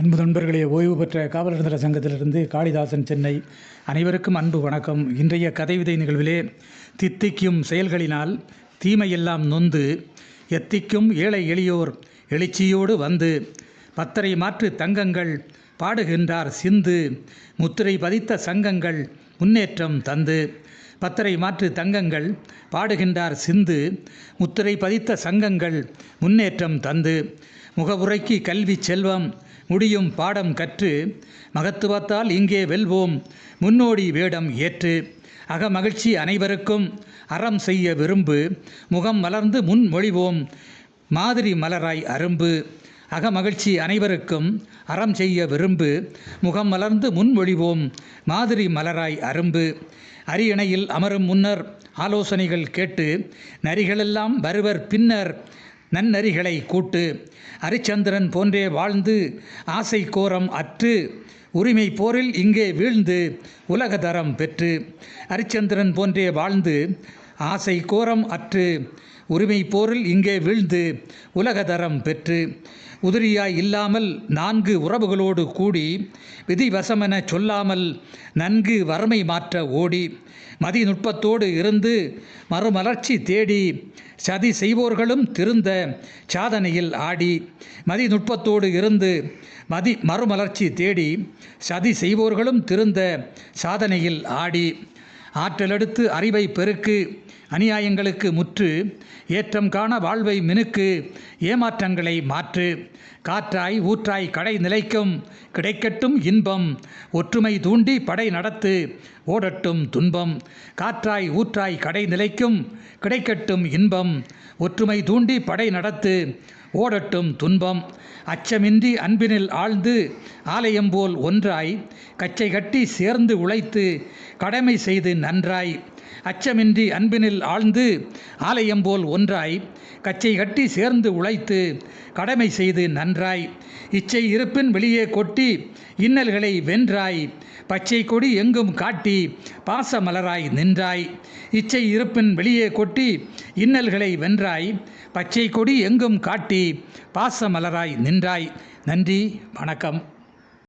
அன்பு நண்பர்களே ஓய்வு பெற்ற காவலர் சங்கத்திலிருந்து காளிதாசன் சென்னை. அனைவருக்கும் அன்பு வணக்கம். இன்றைய கதை விதை நிகழ்விலே தித்திக்கும் செயல்களினால் தீமையெல்லாம் நொந்து எத்திக்கும் ஏழை எளியோர் எழுச்சியோடு வந்து பத்தரை மாற்று தங்கங்கள் பாடுகின்றார் சிந்து. முத்திரை பதித்த சங்கங்கள் முன்னேற்றம் தந்து பத்தரை மாற்று தங்கங்கள் பாடுகின்றார் சிந்து. முத்திரை பதித்த சங்கங்கள் முன்னேற்றம் தந்து முகவுரைக்கு கல்வி செல்வம் முடியும் பாடம் கற்று மகத்துவத்தால் இங்கே வெல்வோம் முன்னோடி வேடம் ஏற்று. அகமகிழ்ச்சி அனைவருக்கும் அறம் செய்ய விரும்பு முகம் மலர்ந்து முன்மொழிவோம் மாதிரி மலராய் அரும்பு. அகமகிழ்ச்சி அனைவருக்கும் அறம் செய்ய விரும்பு முகம் மலர்ந்து முன்மொழிவோம் மாதிரி மலராய் அரும்பு. அரியணையில் அமரும் முன்னர் ஆலோசனைகள் கேட்டு நரிகளெல்லாம் வருவர் பின்னர் நன்னறிகளை கூட்டு அரிச்சந்திரன் போன்றே வாழ்ந்து ஆசை கோரம் அற்று உரிமை போரில் இங்கே வீழ்ந்து உலகதரம் பெற்று அரிச்சந்திரன் போன்றே வாழ்ந்து ஆசை கோரம் அற்று உரிமை போரில் இங்கே வீழ்ந்து உலகதரம் பெற்று உதிரியாய் இல்லாமல் நான்கு உறவுகளோடு கூடி விதிவசமென சொல்லாமல் நன்கு வறுமை மாற்ற ஓடி மதிநுட்பத்தோடு இருந்து மறுமலர்ச்சி தேடி சதி செய்வோர்களும் திருந்த சாதனையில் ஆடி மதிநுட்பத்தோடு இருந்து மதி மறுமலர்ச்சி தேடி சதி செய்வோர்களும் திருந்த சாதனையில் ஆடி. ஆற்றலெடுத்து அறிவை பெருக்கு அநியாயங்களுக்கு முற்று ஏற்றம் காண வாழ்வை மினுக்கு ஏமாற்றங்களை மாற்று காற்றாய் ஊற்றாய் கடை நிலைக்கும் கிடைக்கட்டும் இன்பம் ஒற்றுமை தூண்டி படை நடத்து ஓடட்டும் துன்பம் காற்றாய் ஊற்றாய் கடை நிலைக்கும் கிடைக்கட்டும் இன்பம் ஒற்றுமை தூண்டி படை நடத்து ஓடட்டும் துன்பம். அச்சமின்றி அன்பினில் ஆழ்ந்து ஆலயம் போல் ஒன்றாய் கச்சை கட்டி சேர்ந்து உழைத்து கடமை செய்து நன்றாய். அச்சமின்றி அன்பினில் ஆழ்ந்து ஆலயம் போல் ஒன்றாய் கச்சை கட்டி சேர்ந்து உழைத்து கடமை செய்து நன்றாய். இச்சை இருப்பின் வெளியே கொட்டி இன்னல்களை வென்றாய். பச்சை கொடி எங்கும் காட்டி பாச மலராய் நின்றாய். இச்சை இருப்பின் வெளியே கொட்டி இன்னல்களை வென்றாய். பச்சை கொடி எங்கும் காட்டி பாச மலராய் நின்றாய். நன்றி வணக்கம்.